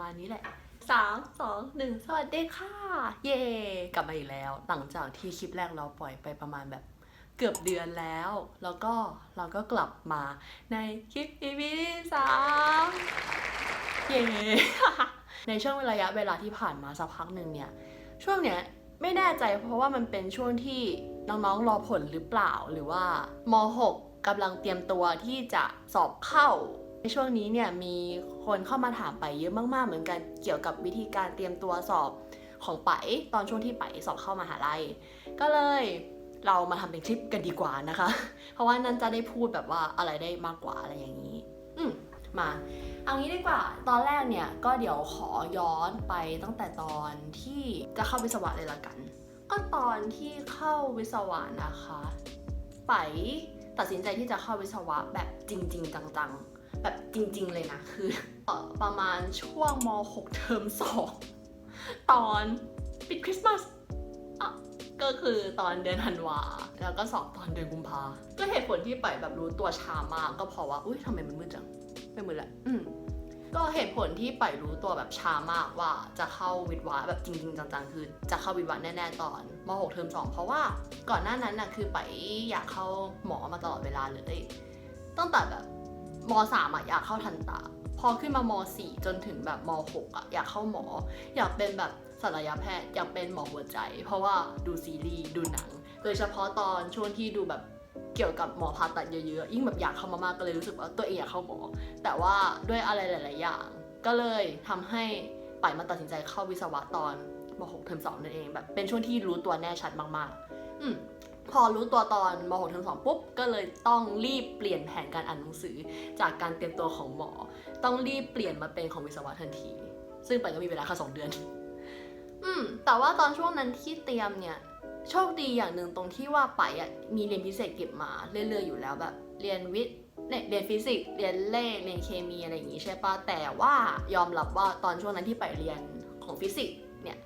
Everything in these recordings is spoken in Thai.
มาณนี้แหละสามสองหนึ่งสวัสดีค่ะ เย่กลับมาอีกแล้ว หลังจากที่คลิปแรกเราปล่อยไปประมาณแบบเกือบเดือนแล้ว แล้วก็เราก็กลับมาในคลิป EP ที่สามเย่ในช่วงระยะเวลาที่ผ่านมาสักพักหนึ่งเนี่ย ช่วงเนี้ยไม่แน่ใจเพราะว่ามันเป็นช่วงที่น้องๆรอผลหรือเปล่าหรือว่าม 6 กำลังเตรียมตัวที่จะสอบเข้า ในช่วงนี้เนี่ยมีคนเข้ามาถามไปเยอะมาก ๆ เหมือนกันเกี่ยวกับวิธีการเตรียมตัวสอบของไปตอนช่วงที่ไปสอบเข้ามหาลัย ก็เลยเรามาทำเป็นคลิปกันดีกว่านะคะ เพราะว่านั้นจะได้พูดแบบว่าอะไรได้มากกว่าอะไรอย่างนี้ อืมมา เอางี้ดีกว่า ตอนแรกเนี่ยก็เดี๋ยวขอย้อนไปตั้งแต่ตอนที่จะเข้าวิศวะเลยละกัน ก็ตอนที่เข้าวิศวะนะคะ ไปตัดสินใจที่จะเข้าวิศวะแบบจริง ๆ จังๆ แบบจริงๆเลยนะ คือประมาณช่วงม .6 เทอม2 ตอนปิดคริสต์มาสก็คือตอนเดือนธันวา แล้วก็สอบตอนเดือนกุมภาก็เหตุผลที่ไปแบบรู้ตัวช้ามาก ก็เพราะว่า อุ้ยทำไมมันมืดจัง ไม่มืดและ อืมก็เหตุผลที่ไปรู้ตัวแบบช้ามากว่าจะเข้าวิทย์วะแบบจริงๆจังๆ คือจะเข้าวิทย์วะแน่ๆตอนม .6 เทอม2 เพราะว่าก่อนหน้านั้นน่ะคือไปอยากเข้าหมอมาตลอดเวลาเลยตั้งแต่แบบ ม .3 อะอยากเข้าทันตา พอขึ้นมาม .4 จนถึงแบบม .6 อะอยากเข้าหมอ อยากเป็นแบบศัลยแพทย์อยากเป็นหมอหัวใจ เพราะว่าดูซีรีส์ดูหนัง โดยเฉพาะตอนช่วงที่ดูแบบเกี่ยวกับหมอผ่าตัดเยอะๆ ยิ่งแบบอยากเข้ามามากก็เลยรู้สึกว่าตัวเองอยากเข้าหมอ แต่ว่าด้วยอะไรหลาย ๆ อย่าง ก็เลยทำให้ป่ายมาตัดสินใจเข้าวิศวะตอนม .6 เทอม2นั่นเองแบบเป็นช่วงที่รู้ตัวแน่ชัดมาก ๆ อืม พอรู้ตัวตอนม .6 เทอม2ปุ๊บ ก็เลยต้องรีบเปลี่ยนแผนการอ่านหนังสือ จากการเตรียมตัวของหมอ ต้องรีบเปลี่ยนมาเป็นของวิศวะทันที ซึ่งไปก็มีเวลาแค่สองเดือน อืม แต่ว่าตอนช่วงนั้นที่เตรียมเนี่ย โชคดีอย่างหนึ่งตรงที่ว่าไปอะมีเรียนพิเศษเก็บมาเรื่อยๆอยู่แล้วแบบ เรียนวิทย์เนี่ยเรียนฟิสิกส์เรียนเลขเรียนเคมีอะไรอย่างงี้ใช่ปะแต่ว่ายอมรับว่าตอนช่วงนั้นที่ไปเรียนของฟิสิกส์เนี่ย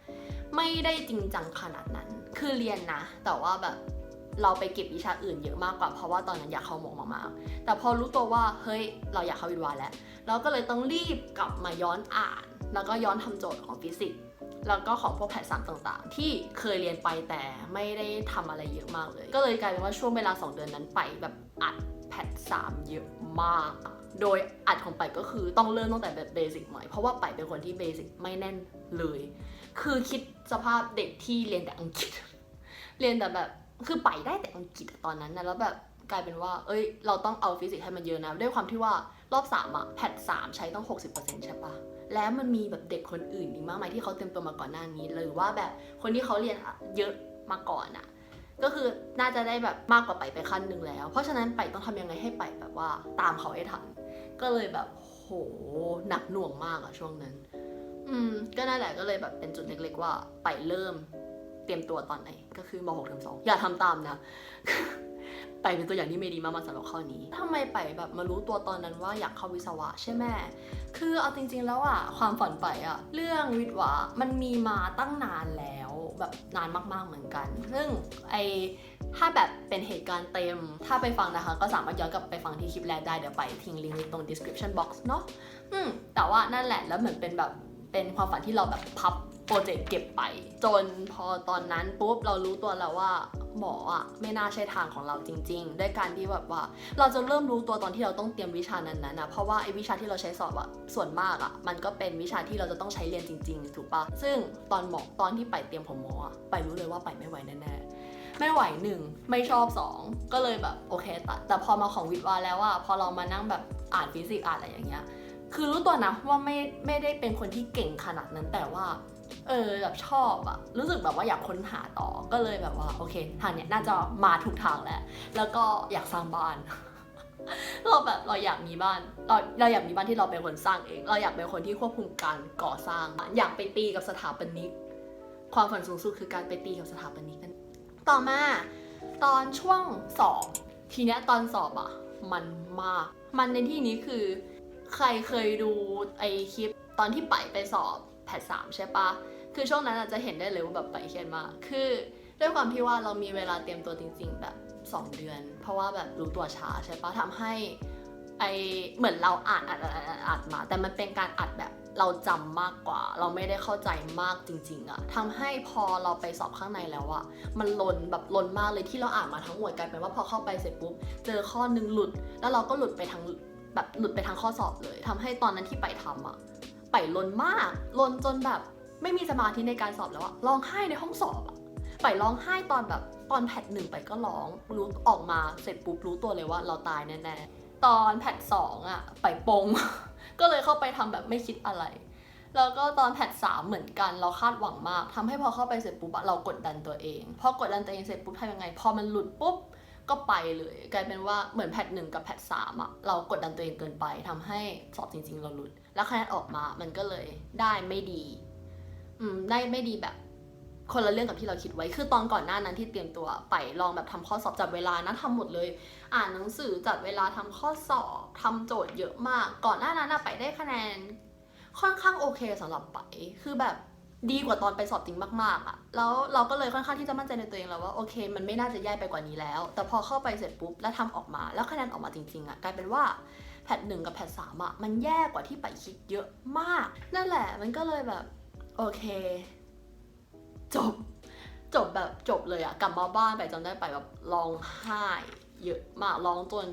ไม่ได้จริงจังขนาดนั้น คือเรียนนะ แต่ว่าแบบ เราไปเก็บวิชาอื่นเยอะมากกว่าเพราะว่าตอนนั้นอยากเข้าหมอมากๆแต่พอรู้ตัวว่าเฮ้ยเราอยากเข้าวิทย์วาแล้ว เราก็เลยต้องรีบกลับมาย้อนอ่าน แล้วก็ย้อนทำโจทย์ของฟิสิกส์แล้วก็ของพวกแพทสามต่างๆ ที่เคยเรียนไปแต่ไม่ได้ทำอะไรเยอะมากเลย ก็เลยกลายเป็นว่าช่วงเวลา 2 เดือนนั้นไปแบบอัดแพทสามเยอะมาก โดยอัดของไปก็คือต้องเริ่มตั้งแต่แบบเบสิกใหม่ เพราะว่าไปเป็นคนที่เบสิกไม่แน่นเลย คือคิดสภาพเด็กที่เรียนแต่อังกฤษ เรียนแต่แบบ คือไปได้แต่อังกฤษตอนนั้นนะแล้วแบบกลายเป็นว่า เอ้ย เราต้องเอาฟิสิกส์ให้มันเยอะนะ ด้วยความที่ว่ารอบสามอะแพทสามใช้ต้อง 60%ใช่ปะแล้วมันมีแบบเด็กคนอื่นอีกมากมายที่เขาเตรียมตัวมาก่อนหน้านี้หรือว่าแบบคนที่เขาเรียนเยอะมาก่อนอะก็คือน่าจะได้แบบมากกว่าไปไปขั้นหนึ่งแล้ว เพราะฉะนั้นไปต้องทำยังไงให้ไปแบบว่าตามเขาให้ทัน ก็เลยแบบโหหนักหน่วงมากอะช่วงนั้น อืม ก็นั่นแหละก็เลยแบบเป็นจุดเล็กๆว่าไปเริ่ม เตรียมตัวตอนไหน ก็คือม .6 เทอม2องอย่าทำตามนะไปเป็นตัวอย่างที่ไม่ดีมากๆสำหรับข้อนี้ทำไมไปแบบมารู้ตัวตอนนั้นว่าอยากเข้าวิศวะใช่ไหมคือเอาจริง ๆ แล้วอะความฝันไปอะเรื่องวิทย์วะมันมีมาตั้งนานแล้วแบบนานมากๆเหมือนกัน ซึ่งไอถ้าแบบเป็นเหตุการณ์เต็ม ถ้าไปฟังนะคะ ก็สามารถย้อนกลับไปฟังที่คลิปแรกได้ เดี๋ยวไปทิ้งลิงก์ไว้ตรง description box เนาะ อืม แต่ว่านั่นแหละ แล้วเหมือนเป็นแบบ เป็นความฝันที่เราแบบพับ โปรเจกต์เก็บไป จนพอตอนนั้นปุ๊บเรารู้ตัวแล้วว่าหมออะไม่น่าใช่ทางของเราจริง ๆ ด้วยการที่แบบว่า เราจะเริ่มรู้ตัวตอนที่เราต้องเตรียมวิชานั้นๆนะเพราะว่าไอ้วิชาที่เราใช้สอบอะส่วนมากอะมันก็เป็นวิชาที่เราจะต้องใช้เรียนจริง ๆ ถูกปะซึ่งตอนหมอตอนที่ไปเตรียมของหมออะไปรู้เลยว่าไปไม่ไหวแน่ๆไม่ไหวหนึ่งไม่ชอบสองก็เลยแบบโอเคตัดแต่พอมาของวิทย์วาแล้วอะพอเรามานั่งแบบอ่านฟิสิกส์อ่านอะไรอย่างเงี้ยคือรู้ตัวนะว่าไม่ไม่ได้เป็นคนที่เก่งขนาดนั้นแต่ว่า เออแบบชอบอะรู้สึกแบบว่าอยากค้นหาต่อก็เลยแบบว่าโอเค ทางเนี้ยน่าจะมาถูกทางแล้ว แล้วก็อยากสร้างบ้าน เราแบบเราอยากมีบ้าน เราเราอยากมีบ้านที่เราเป็นคนสร้างเอง เราอยากเป็นคนที่ควบคุมการก่อสร้าง อยากไปตีกับสถาปนิก ความฝันสูงสุดคือการไปตีกับสถาปนิกนั่นต่อมาตอนช่วงสอบทีเนี้ยตอนสอบอะมันมาก มันในที่นี้คือ ใครเคยดูไอคลิปตอนที่ไปไปสอบแพทสามใช่ปะ คือช่วงนั้นอาจจะเห็นได้เลยว่าแบบไปเครียดมาก คือด้วยความที่ว่าเรามีเวลาเตรียมตัวจริง ๆ แบบ 2 เดือน เพราะว่าแบบรู้ตัวช้าใช่ปะทำให้ไอเหมือนเราอ่านอ่านอ่านอ่านมา แต่มันเป็นการอัดแบบเราจำมากกว่า เราไม่ได้เข้าใจมากจริง ๆอะทำให้พอเราไปสอบข้างในแล้วอะมันลนแบบลนมากเลยที่เราอ่านมาทั้งหมดกลายเป็นว่าพอเข้าไปเสร็จปุ๊บเจอข้อนึงหลุด แล้วเราก็หลุดไปทางแบบหลุดไปทางข้อสอบเลยทำให้ตอนนั้นที่ไปทำอะไปลนมากลนจนแบบ ไม่มีสมาธิในการสอบแล้วอะร้องไห้ในห้องสอบอะไปร้องไห้ตอนแบบตอนแพทหนึ่งไปก็ร้องรู้ออกมาเสร็จปุ๊บรู้ตัวเลยว่าเราตายแน่ๆตอนแพทสองอะไปปง ก็เลยเข้าไปทำแบบไม่คิดอะไร แล้วก็ตอนแพทสามเหมือนกันเราคาดหวังมากทำให้พอเข้าไปเสร็จปุ๊บเรากดดันตัวเองพอกดดันตัวเองเสร็จปุ๊บทำยังไง พอมันหลุดปุ๊บก็ไปเลยกลายเป็นว่าเหมือนแพทหนึ่งกับแพทสามอะเรากดดันตัวเองเกินไปทำให้สอบจริง ๆ เราหลุด แล้วคะแนนออกมามันก็เลยได้ไม่ดี อืมได้ไม่ดีแบบคนละเรื่องกับที่เราคิดไว้ คือตอนก่อนหน้านั้นที่เตรียมตัวไปลองแบบทำข้อสอบจับเวลานะทำหมดเลย อ่านหนังสือจัดเวลาทำข้อสอบทำโจทย์เยอะมาก ก่อนหน้านั้นไปได้คะแนน ค่อนข้างโอเคสำหรับไป คือแบบดีกว่าตอนไปสอบจริงมากๆอะแล้วเราก็เลยค่อนข้างที่จะมั่นใจในตัวเองแล้วว่าโอเค มันไม่น่าจะแย่ไปกว่านี้แล้ว แต่พอเข้าไปเสร็จปุ๊บแล้วทำออกมา แล้วคะแนนออกมาจริงๆอะกลายเป็นว่าแพทหนึ่งกับแพทสามอะมันแย่กว่าที่ไปคิดเยอะมาก นั่นแหละมันก็เลยแบบ โอเค จบ จบแบบจบเลยอะกลับมาบ้านไปจำได้ไปแบบร้องไห้เยอะมากร้องจน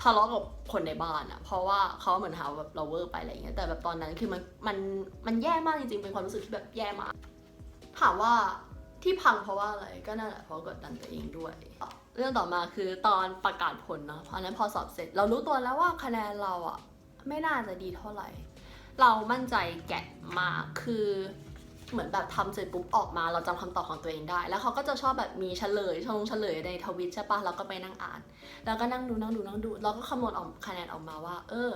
ทะเลาะกับคนในบ้านอะเพราะว่าเขาเหมือนหาแบบเราเวอร์ไปอะไรอย่างเงี้ย แต่แบบตอนนั้นคือมันมันมันแย่มากจริงๆ เป็นความรู้สึกที่แบบแย่มาก ถามว่าที่พังเพราะว่าอะไร ก็นั่นแหละเพราะกดดันตัวเองด้วย เรื่องต่อมาคือตอนประกาศผลเนาะเพราะฉะนั้นพอสอบเสร็จ เรารู้ตัวแล้วว่าคะแนนเราอะไม่น่าจะดีเท่าไหร่ เรามั่นใจแกะมากคือเหมือนแบบทำเสร็จปุ๊บออกมาเราจำคำตอบของตัวเองได้ แล้วเขาก็จะชอบแบบมีเฉลยชงเฉลยในทวิตใช่ปะเราก็ไปนั่งอ่าน แล้วก็นั่งดูนั่งดูนั่งดู เราก็คำนวณออกคะแนนออกมาว่า เออ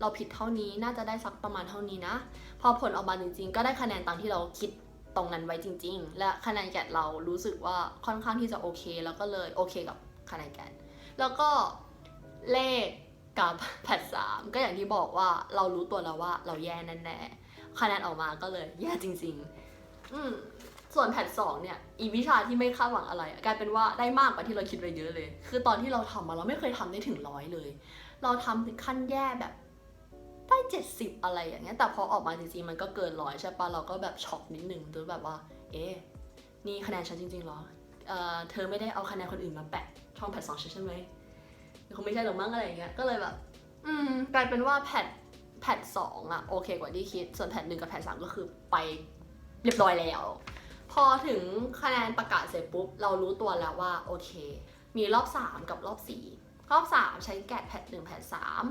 เราผิดเท่านี้น่าจะได้สักประมาณเท่านี้นะ พอผลออกมาจริง ๆ ก็ได้คะแนนตามที่เราคิดตรงนั้นไว้จริง ๆ และคะแนนแกะเรารู้สึกว่าค่อนข้างที่จะโอเค แล้วก็เลยโอเคกับคะแนนแกะแล้วก็เลข กับแพทสามก็อย่างที่บอกว่าเรารู้ตัวแล้วว่าเราแย่แน่ๆคะแนนออกมาก็เลยแย่จริง ๆ อืมส่วนแพทสองเนี่ย อีวิชาที่ไม่คาดหวังอะไรกลายเป็นว่าได้มากกว่าที่เราคิดไว้เยอะเลย คือตอนที่เราทำมาเราไม่เคยทำได้ถึงร้อยเลย เราทำถึงขั้นแย่แบบได้เจ็ดสิบอะไรอย่างเงี้ย แต่พอออกมาจริงๆมันก็เกินร้อยใช่ปะเราก็แบบช็อกนิดนึงจนแบบว่า เอ๊ะนี่คะแนนฉันจริงๆเหรอเอ่อเธอไม่ได้เอาคะแนนคนอื่นมาแปะช่องแพทสองฉันใช่ไหม คงไม่ใช่หรอกมั้งอะไรอย่างเงี้ยก็เลยแบบ อืมกลายเป็นว่าแพทแพทสองอะโอเคกว่าที่คิด ส่วนแพทหนึ่งกับแพทสามก็คือไปเรียบร้อยแล้ว พอถึงคะแนนประกาศเสร็จปุ๊บ เรารู้ตัวแล้วว่าโอเค มีรอบ 3 กับรอบ 4 รอบ 3 ใช้แกดแพทหนึ่งแพทสาม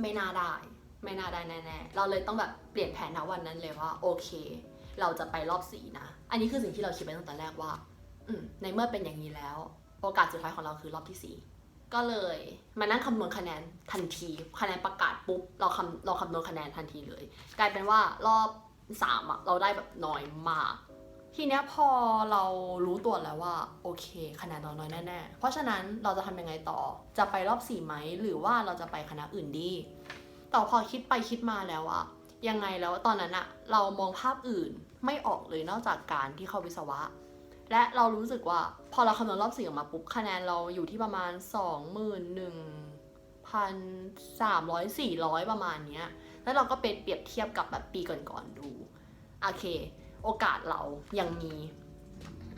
ไม่น่าได้ ไม่น่าได้แน่ๆ เราเลยต้องแบบเปลี่ยนแผนนะวันนั้นเลยว่าโอเค เราจะไปรอบ4นะ อันนี้คือสิ่งที่เราคิดไปตั้งแต่แรกว่า อืในเมื่อเป็นอย่างนี้แล้ว โอกาสสุดท้ายของเราคือรอบที่4 ก็เลยมานั่งคำนวณคะแนนทันทีคะแนนประกาศปุ๊บเราคำเราคำนวณคะแนนทันทีเลย กลายเป็นว่ารอบสามอะเราได้แบบน้อยมาก ทีเนี้ยพอเรารู้ตัวแล้วว่าโอเคคะแนนเราน้อยแน่ๆเพราะฉะนั้นเราจะทำยังไงต่อจะไปรอบสี่ไหมหรือว่าเราจะไปคณะอื่นดีแต่พอคิดไปคิดมาแล้วอะยังไงแล้วตอนนั้นอะเรามองภาพอื่นไม่ออกเลยนอกจากการที่เข้าวิศวะ และเรารู้สึกว่าพอเราคำนวณรอบสี่ออกมาปุ๊บคะแนนเราอยู่ที่ประมาณสองหมื่นหนึ่งพันสามร้อยสี่ร้อยประมาณเนี้ย แล้วเราก็ไปเปรียบเทียบกับแบบปีก่อนๆดู โอเค โอกาสเรายังมี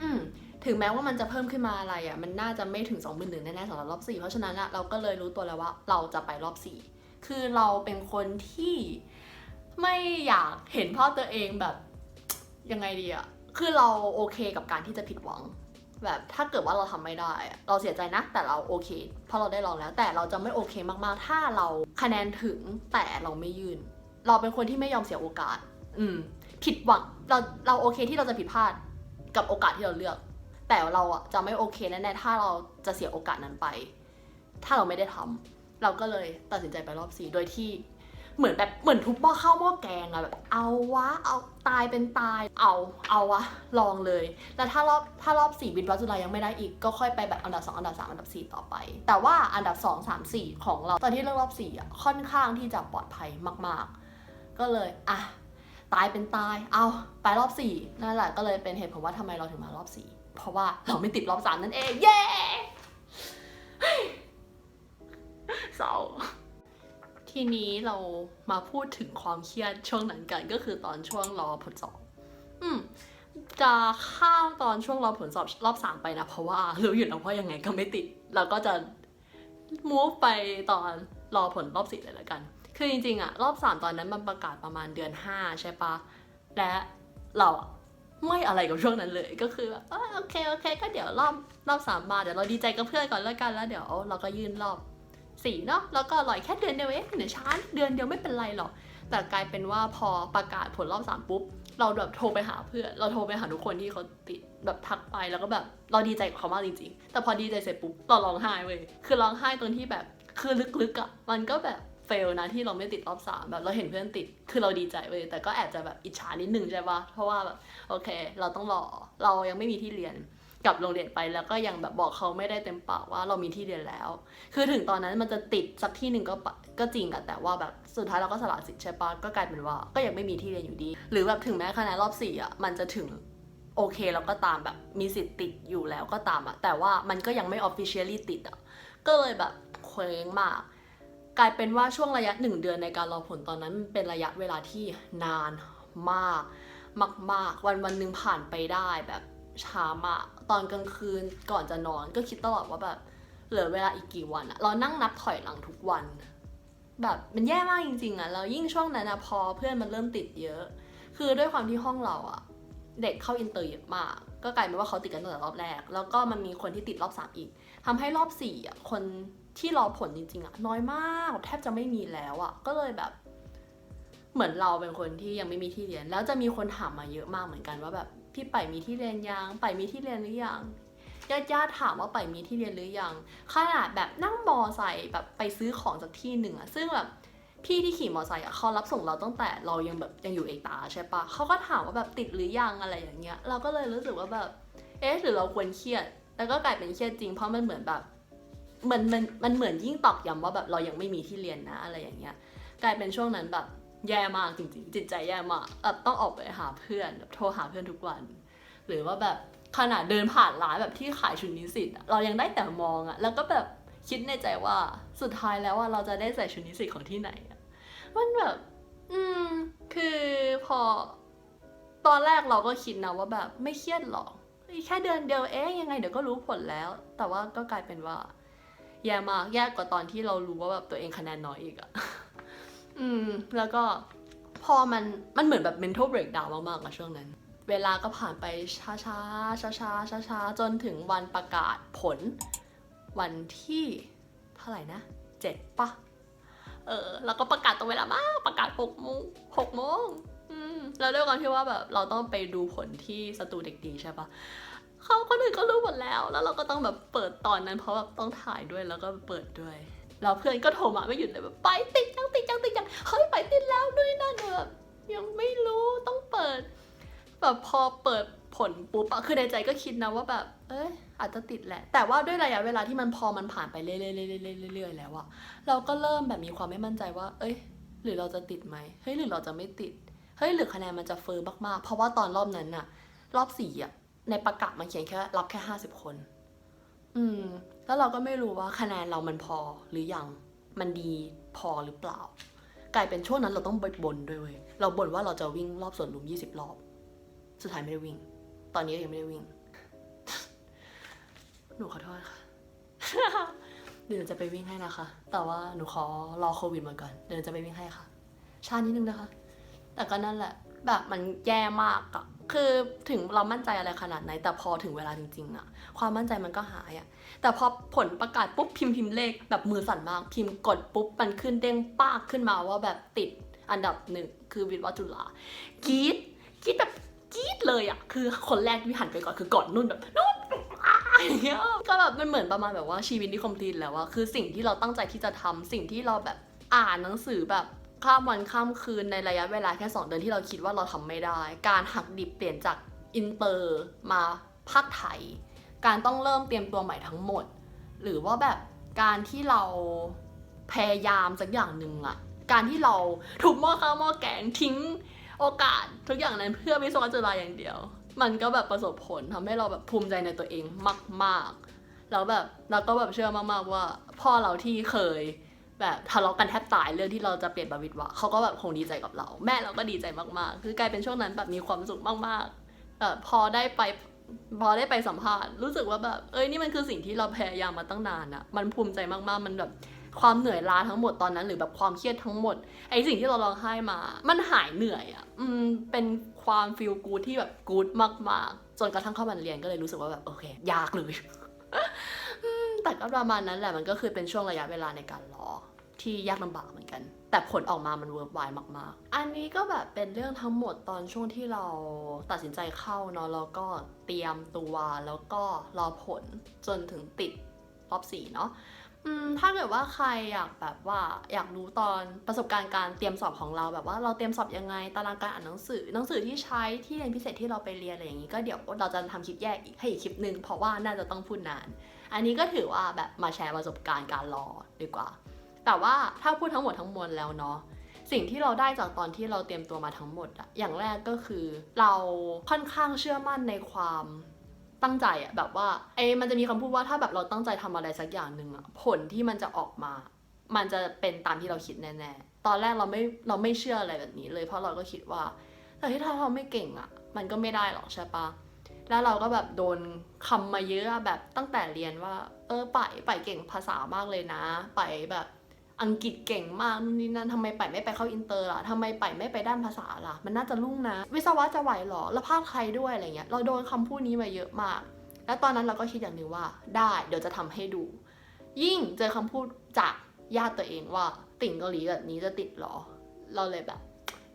อืมถึงแม้ว่ามันจะเพิ่มขึ้นมาอะไรอะ่ะ มันน่าจะไม่ถึง2 0 0 0 0แน่ๆสำหรับรอบ 4 เพราะฉะนั้นอะเราก็เลยรู้ตัวแล้วว่าเราจะไปรอบ 4 คือเราเป็นคนที่ไม่อยากเห็นพ่อตัวเองแบบยังไงดีอะ คือเราโอเคกับการที่จะผิดหวัง แบบถ้าเกิดว่าเราทำไม่ได้ เราเสียใจนะ แต่เราโอเค เพราะเราได้ลองแล้ว แต่เราจะไม่โอเคมากๆ ถ้าเราคะแนนถึงแต่เราไม่ยื่นเราเป็นคนที่ไม่ยอมเสียโอกาส อืม ผิดหวังเราเราโอเคที่เราจะผิดพลาดกับโอกาสที่เราเลือก แต่เราอะจะไม่โอเคแน่ๆถ้าเราจะเสียโอกาสนั้นไป ถ้าเราไม่ได้ทำเราก็เลยตัดสินใจไปรอบสี่โดยที่ เหมือนแบบเหมือนทุบหม้อข้าวหม้อแกงอะแบบ เอาวะเอาตายเป็นตาย เอาเอาวะลองเลย แล้วถ้ารอบถ้ารอบสี่วินวัจุฬายังไม่ได้อีกก็ค่อยไปแบบอันดับสองอันดับสามอันดับสี่ต่อไป แต่ว่าอันดับสองสามสี่ของเราตอนที่เลือกรอบสี่อะค่อนข้างที่จะปลอดภัยมาก ๆ ก็เลยอะตายเป็นตาย เอาไปรอบสี่นั่นแหละก็เลยเป็นเหตุผลว่าทำไมเราถึงมารอบสี่เพราะว่าเราไม่ติดรอบสามนั่นเองเย้เศร้า ทีนี้เรามาพูดถึงความเครียดช่วงนั้นกันก็คือตอนช่วงรอผลสอบ อืมจะข้ามตอนช่วงรอผลสอบรอบสามไปนะ เพราะว่ารู้อยู่แล้วว่ายังไงก็ไม่ติด เราก็จะ move ไปตอนรอผลรอบสี่เลยละกัน คือจริงๆอะรอบสามตอนนั้นมันประกาศประมาณเดือนห้าใช่ปะ และเราไม่อะไรกับช่วงนั้นเลยก็คือแบบเออโอเคโอเค ก็เดี๋ยวรอบรอบสามมาเดี๋ยวเราดีใจกับเพื่อนก่อนแล้วกันแล้วเดี๋ยวเราก็ยื่นรอบี่เนาะแล้วก็รอยแค่เดือนเดียวเองเดี๋ยวช้าเดือนเดียวไม่เป็นไรหรอก แต่กลายเป็นว่าพอประกาศผลรอบสามปุ๊บ เราแบบโทรไปหาเพื่อน เราโทรไปหาทุกคนที่เขาติดแบบทักไปแล้วก็แบบเราดีใจกับเขามากจริง ๆ แต่พอดีใจเสร็จปุ๊บเราร้องไห้เว้ยคือร้องไห้ตรงที่แบบคือลึกๆอะ่ะมันก็แบบเฟลนะที่เราไม่ติดรอบสามแบบเราเห็นเพื่อนติด คือเราดีใจเว้ยแต่ก็แอบจะแบบอิจฉานิดนึงใช่ปะเพราะว่าแบบโอเค เราต้องรอเรายังไม่มีที่เรียน กลับโรงเรียนไปแล้วก็ยังแบบบอกเขาไม่ได้เต็มปากว่าเรามีที่เรียนแล้ว คือถึงตอนนั้นมันจะติดสักที่หนึ่งก็ก็จริงอะแต่ว่าแบบสุดท้ายเราก็สละสิทธิ์ใช่ปะก็กลายเป็นว่าก็ยังไม่มีที่เรียนอยู่ดี หรือแบบถึงแม้คะแนนรอบสี่อะมันจะถึงโอเคแล้วก็ตามแบบมีสิทธิ์ติดอยู่แล้วก็ตามอะแต่ว่ามันก็ยังไม่ officially ติดอะก็เลยแบบเคว้งมาก กลายเป็นว่าช่วงระยะหนึ่งเดือนในการรอผลตอนนั้นมันเป็นระยะเวลาที่นานมากมากๆ วันวันหนึ่งผ่านไปได้แบบ ช้ามากตอนกลางคืนก่อนจะนอนก็คิดตลอดว่าแบบเหลือเวลาอีกกี่วันอะเรานั่งนับถอยหลังทุกวัน แบบมันแย่มากจริงๆอะแล้วยิ่งช่วงนั้นอะพอเพื่อนมันเริ่มติดเยอะ คือด้วยความที่ห้องเราอะเด็กเข้าอินเตอร์เยอะมาก ก็กลายเป็นว่าเขาติดกันตั้งแต่รอบแรก แล้วก็มันมีคนที่ติดรอบสามอีกทำให้รอบสี่อะคนที่รอผลจริงๆอะน้อยมากแทบจะไม่มีแล้วอะก็เลยแบบ เหมือนเราเป็นคนที่ยังไม่มีที่เรียน แล้วจะมีคนถามมาเยอะมากเหมือนกันว่าแบบ พี่ไปมีที่เรียนยังไปมีที่เรียนหรือยังญาติญาติๆถามว่าไปมีที่เรียนหรือยังขนาดแบบนั่งมอไซค์แบบไปซื้อของจากที่หนึ่งอะซึ่งแบบพี่ที่ขี่มอไซค์อะเขารับส่งเราตั้งแต่เรายังแบบยังอยู่เอกตาใช่ปะเขาก็ถามว่าแบบติดหรือยังอะไรอย่างเงี้ย เราก็เลยรู้สึกว่าแบบเอ๊ะหรือเราควรเครียด แล้วก็กลายเป็นเครียดจริงเพราะมันเหมือนแบบมือนมันมันเหมือนยิ่งตอกย้ำว่าแบบเรายังไม่มีที่เรียนนะอะไรอย่างเงี้ย กลายเป็นช่วงนั้นแบบ แย่มากจริงๆ จิตใจแย่มากแบบต้องออกไปหาเพื่อนแบบโทรหาเพื่อนทุกวัน หรือว่าแบบขนาดเดินผ่านร้านแบบที่ขายชุดนิสิตเรายังได้แต่มองอะแล้วก็แบบคิดในใจว่าสุดท้ายแล้วว่าเราจะได้ใส่ชุดนิสิตของที่ไหนอะมันแบบ อืม คือพอ ตอนแรกเราก็คิดนะว่าแบบไม่เครียดหรอกแค่เดือนเดียวเอ๊ยยังไงเดี๋ยวก็รู้ผลแล้ว แต่ว่าก็กลายเป็นว่าแย่มากแย่กว่าตอนที่เรารู้ว่าแบบตัวเองคะแนนน้อยอีกอะ อืม แล้วก็พอมันมันเหมือนแบบ mental breakdown มากๆอะช่วงนั้น เวลาก็ผ่านไปช้าช้าช้าช้าช้าช้าๆจนถึงวันประกาศผล วันที่เท่าไหร่นะเจ็ดปะเออแล้วก็ประกาศตรงเวลามากประกาศหกโมงหกโมงอืมแล้วด้วยความที่ว่าแบบเราต้องไปดูผลที่สตูเด็กดีใช่ปะเขาคนอื่นก็รู้หมดแล้ว แล้วเราก็ต้องแบบเปิดตอนนั้นเพราะแบบต้องถ่ายด้วยแล้วก็เปิดด้วย แล้วเพื่อนก็โทรมาไม่หยุดเลยแบบไปติดยังติดยังติดยังเฮ้ยไปติดแล้วด้วยนั่นแบบยังไม่รู้ต้องเปิด แบบพอเปิดผลปุ๊บอะคือในใจก็คิดนะว่าแบบ เอ้ยอาจจะติดแหละ แต่ว่าด้วยระยะเวลาที่มันพอมันผ่านไปเรื่อยๆเรื่อยๆเรื่อยๆแล้วอะเราก็เริ่มแบบมีความไม่มั่นใจว่า เอ้ย หรือเราจะติดไหมเฮ้ยหรือเราจะไม่ติดเฮ้ยหรือคะแนนมันจะเฟอร์มากๆ เพราะว่าตอนรอบนั้นน่ะรอบสี่อะในประกาศมันเขียนแค่รับแค่ห้าสิบคน อืม แล้วเราก็ไม่รู้ว่าคะแนนเรามันพอหรือยัง มันดีพอหรือเปล่า กลายเป็นช่วงนั้นเราต้องบ่นด้วยเว้ย เราบ่นว่าเราจะวิ่งรอบสวนลุมยี่สิบรอบ สุดท้ายไม่ได้วิ่ง ตอนนี้ก็ยังไม่ได้วิ่ง หนูขอโทษค่ะ เดี๋ยวหนูจะไปวิ่งให้นะคะ แต่ว่าหนูขอรอโควิดมาก่อน เดี๋ยวหนูจะไปวิ่งให้ค่ะช้านิดนึงนะคะ แต่ก็นั่นแหละ แบบมันแย่มากอะคือถึงเรามั่นใจอะไรขนาดไหน แต่พอถึงเวลาจริงๆอะความมั่นใจมันก็หายอะแต่พอผลประกาศปุ๊บพิมพ์พิมพ์เลขแบบมือสั่นมาก พิมพ์กดปุ๊บมันขึ้นเด้งปากขึ้นมาว่าแบบติดอันดับหนึ่งคือวิทย์วจุฬากรีดกรีดแบบกรีดเลยอะคือคนแรกที่หันไปก่อนคือกอดนุ่นแบบนุ่นอย่างเงี้ยก็แบบมันเหมือนประมาณแบบว่าชีวิตที่คอมพลีทแล้วอะคือสิ่งที่เราตั้งใจที่จะทำสิ่งที่เราแบบอ่านหนังสือแบบ ข้ามวันข้ามคืนในระยะเวลาแค่ 2 เดือนที่เราคิดว่าเราทำไม่ได้ การหักดิบเปลี่ยนจากอินเตอร์มาภาคไทย การต้องเริ่มเตรียมตัวใหม่ทั้งหมด หรือว่าแบบการที่เราพยายามสักอย่างหนึ่งอะการที่เราถูกหม้อข้าวหม้อแกงทิ้งโอกาสทุกอย่างนั้นเพื่อวิศวะจุฬาอย่างเดียว มันก็แบบประสบผลทำให้เราแบบภูมิใจในตัวเองมาก ๆ แล้วแบบเราก็แบบเชื่อมากๆว่าพ่อเราที่เคย แบบทะเลาะกันแทบตายเรื่องที่เราจะเปลี่ยนบาวิดวะเขาก็แบบคงดีใจกับเรา แม่เราก็ดีใจมากๆ คือกลายเป็นช่วงนั้นแบบมีความสุขมากๆแบบพอได้ไปพอได้ไปสัมภาษณ์รู้สึกว่าแบบเอ้ยนี่มันคือสิ่งที่เราพยายามมาตั้งนานอะมันภูมิใจมากๆ มันแบบความเหนื่อยล้าทั้งหมดตอนนั้น หรือแบบความเครียดทั้งหมดไอ้สิ่งที่เราร้องไห้มา มันหายเหนื่อยอะอืมเป็นความฟีลกูดที่แบบกูดมากๆ จนกระทั่งเข้ามาเรียนก็เลยรู้สึกว่าแบบโอเค ยากเลย แต่ก็ประมาณนั้นแหละมันก็คือเป็นช่วงระยะเวลาในการรอที่ยากลำบากเหมือนกัน แต่ผลออกมามันเวิร์กไวมากๆ อันนี้ก็แบบเป็นเรื่องทั้งหมดตอนช่วงที่เราตัดสินใจเข้าเนาะแล้วก็เตรียมตัวแล้วก็รอผลจนถึงติดรอบสี่เนาะถ้าเกิดว่าใครอยากแบบว่าอยากรู้ตอนประสบการณ์การเตรียมสอบของเรา แบบว่าเราเตรียมสอบยังไงตารางการอ่านหนังสือ หนังสือที่ใช้ที่เรียนพิเศษที่เราไปเรียนอะไรอย่างนี้ก็เดี๋ยวเราจะทำคลิปแยกอีกให้อีกคลิปหนึ่งเพราะว่าน่าจะต้องพูดนาน อันนี้ก็ถือว่าแบบมาแชร์ประสบการณ์การรอดีกว่า แต่ว่าถ้าพูดทั้งหมดทั้งมวลแล้วเนาะสิ่งที่เราได้จากตอนที่เราเตรียมตัวมาทั้งหมดอะอย่างแรกก็คือ เราค่อนข้างเชื่อมั่นในความตั้งใจอะแบบว่าเอมันจะมีคำพูดว่าถ้าแบบเราตั้งใจทำอะไรสักอย่างหนึ่งอะผลที่มันจะออกมา มันจะเป็นตามที่เราคิดแน่ๆ ตอนแรกเราไม่เราไม่เชื่ออะไรแบบนี้เลยเพราะเราก็คิดว่าแต่ที่ถ้าเราไม่เก่งอะมันก็ไม่ได้หรอกใช่ปะ แล้วเราก็แบบโดนคำมาเยอะแบบตั้งแต่เรียนว่า เออไปไปเก่งภาษามากเลยนะ ไปแบบอังกฤษเก่งมากนู่นนี่นั่นทำไมไปไม่ไปเข้าอินเตอร์ล่ะทำไมไปไม่ไปด้านภาษาล่ะ มันน่าจะรุ่งนะ วิศวะจะไหวหรอ แล้วภาคไทยด้วยอะไรเงี้ย เราโดนคำพูดนี้มาเยอะมาก แล้วตอนนั้นเราก็คิดอย่างหนึงว่า ได้เดี๋ยวจะทำให้ดู ยิ่งเจอคำพูดจากญาติตัวเองว่า ติ่งเกาหลีแบบนี้จะติดหรอ เราเลยแบบ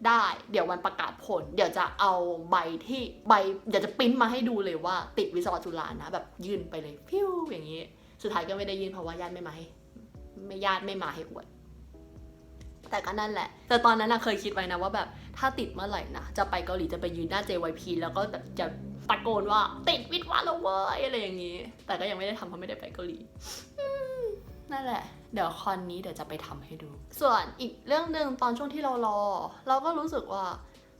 ได้ เดี๋ยววันประกาศผล เดี๋ยวจะเอาใบที่ใบเดี๋ยวจะปริ้นมาให้ดูเลยว่าติดวิศวะจุฬานะ แบบยื่นไปเลยพิ้วอย่างนี้ สุดท้ายก็ไม่ได้ยื่นเพราะว่าญาติไม่มาให้ไม่ญาติไม่มาให้อวด แต่ก็นั่นแหละ แต่ตอนนั้นนะเคยคิดไว้นะว่าแบบถ้าติดเมื่อไหร่นะจะไปเกาหลีจะไปยืนหน้า JYP แล้วก็แบบจะตะโกนว่าติดวิทวะแล้วเว้ยอะไรอย่างนี้ แต่ก็ยังไม่ได้ทำเพราะไม่ได้ไปเกาหลีนั่นแหละ เดี๋ยวคอนนี้เดี๋ยวจะไปทำให้ดู ส่วนอีกเรื่องหนึ่งตอนช่วงที่เรารอ เราก็รู้สึกว่า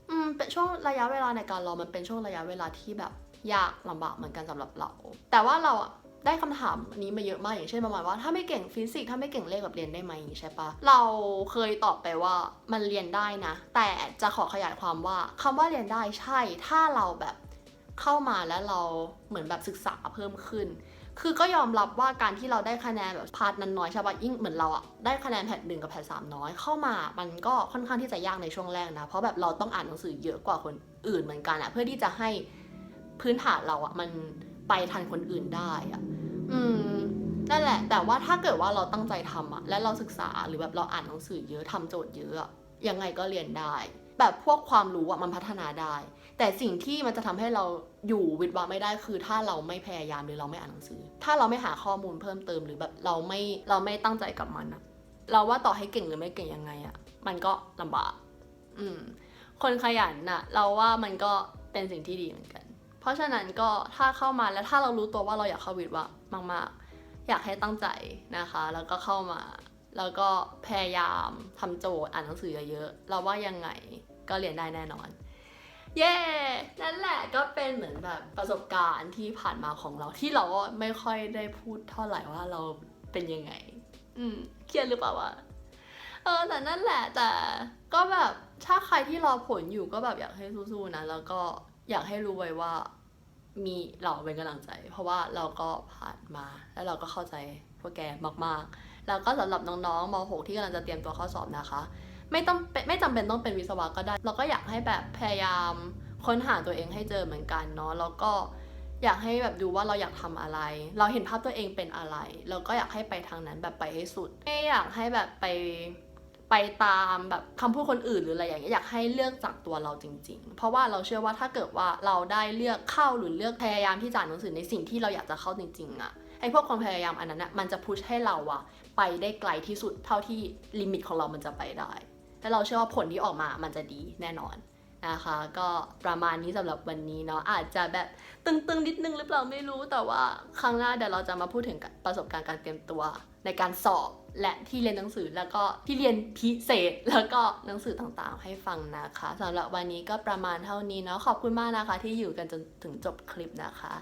อืม เป็นช่วงระยะเวลาในการรอ มันเป็นช่วงระยะเวลาที่แบบยากลำบากเหมือนกันสำหรับเรา แต่ว่าเราอะได้คำถามนี้มาเยอะมากอย่างเช่นประมาณว่าถ้าไม่เก่งฟิสิกส์ถ้าไม่เก่งเลขแบบเรียนได้ไหมใช่ปะเราเคยตอบไปว่ามันเรียนได้นะ แต่จะขอขยายความว่าคำว่าเรียนได้ใช่ ถ้าเราแบบเข้ามาแล้วเราเหมือนแบบศึกษาเพิ่มขึ้น คือก็ยอมรับว่าการที่เราได้คะแนนแบบพาร์ทนั้นน้อยใช่ปะยิ่งเหมือนเราอะได้คะแนนแพทหนึ่งกับแพทสามน้อยเข้ามา มันก็ค่อนข้างที่จะยากในช่วงแรกนะเพราะแบบเราต้องอ่านหนังสือเยอะกว่าคนอื่นเหมือนกันอะเพื่อที่จะให้พื้นฐานเราอะมันไปทันคนอื่นได้อะอืมนั่นแหละ แต่ว่าถ้าเกิดว่าเราตั้งใจทำอะและเราศึกษาหรือแบบเราอ่านหนังสือเยอะทำโจทย์เยอะอะยังไงก็เรียนได้ แบบพวกความรู้อะมันพัฒนาได้ แต่สิ่งที่มันจะทำให้เรา อยู่วิทวะไม่ได้คือถ้าเราไม่พยายามหรือเราไม่อ่านหนังสือ ถ้าเราไม่หาข้อมูลเพิ่มเติมหรือแบบเราไม่เราไม่ตั้งใจกับมันอะเราว่าต่อให้เก่งหรือไม่เก่งยังไงอะมันก็ลำบากอืมคนขยันน่ะ เราว่ามันก็เป็นสิ่งที่ดีเหมือนกัน เพราะฉะนั้นก็ถ้าเข้ามาแล้วถ้าเรารู้ตัวว่าเราอยากเข้าวิทวะมาก ๆ อยากให้ตั้งใจนะคะ แล้วก็เข้ามา แล้วก็พยายามทำโจทย์อ่านหนังสือเยอะๆเราว่ายังไงก็เรียนได้แน่นอน เย้ นั่นแหละก็เป็นเหมือนแบบประสบการณ์ที่ผ่านมาของเราที่เราก็ไม่ค่อยได้พูดเท่าไหร่ว่าเราเป็นยังไง อืมเครียดหรือเปล่าวะ เออแต่นั่นแหละแต่ก็แบบถ้าใครที่รอผลอยู่ก็แบบอยากให้สู้ๆนะ แล้วก็อยากให้รู้ไว้ว่ามีเราเป็นกำลังใจ เพราะว่าเราก็ผ่านมาแล้วเราก็เข้าใจพวกแกมากๆ แล้วก็สำหรับน้องๆม .6 ที่กำลังจะเตรียมตัวเข้าสอบนะคะ ไม่ต้องไม่จำเป็นต้องเป็นวิศวะก็ได้ เราก็อยากให้แบบพยายามค้นหาตัวเองให้เจอเหมือนกันเนาะแล้วก็อยากให้แบบดูว่าเราอยากทำอะไร เราเห็นภาพตัวเองเป็นอะไร เราก็อยากให้ไปทางนั้นแบบไปให้สุด ไม่อยากให้แบบไปไปตามแบบคำพูดคนอื่นหรืออะไรอย่างเงี้ยอยากให้เลือกจากตัวเราจริง ๆ เพราะว่าเราเชื่อว่าถ้าเกิดว่าเราได้เลือกเข้าหรือเลือกพยายามที่จะอ่านหนังสือในสิ่งที่เราอยากจะเข้าจริงๆอะไอพวกความพยายามอันนั้นอะมันจะพุชให้เราอะไปได้ไกลที่สุดเท่าที่ลิมิตของเรามันจะไปได้ และเราเชื่อว่าผลที่ออกมามันจะดีแน่นอนนะคะก็ประมาณนี้สำหรับวันนี้เนาะอาจจะแบบตึงๆนิดนึงหรือเปล่าไม่รู้แต่ว่าครั้งหน้าเดี๋ยวเราจะมาพูดถึงประสบการณ์การเตรียมตัวในการสอบและที่เรียนหนังสือแล้วก็ที่เรียนพิเศษแล้วก็หนังสือต่างๆ ให้ฟังนะคะสำหรับวันนี้ก็ประมาณเท่านี้เนาะขอบคุณมากนะคะ ที่อยู่กันจนถึงจบคลิปนะคะ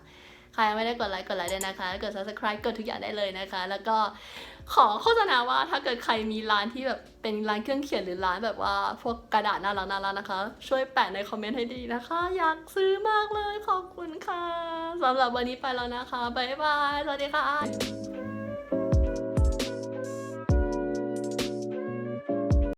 ใครยังไม่ได้กดไลค์กดไลค์ด้วยนะคะ กด subscribe กดทุกอย่างได้เลยนะคะ แล้วก็ขอโฆษณาว่าถ้าเกิดใครมีร้านที่แบบเป็นร้านเครื่องเขียนหรือร้านแบบว่าพวกกระดาษน่ารักน่ารักนะคะ ช่วยแปะในคอมเมนต์ให้ดีนะคะ อยากซื้อมากเลยขอบคุณค่ะสำหรับวันนี้ไปแล้วนะคะบ๊ายบายสวัสดีค่ะ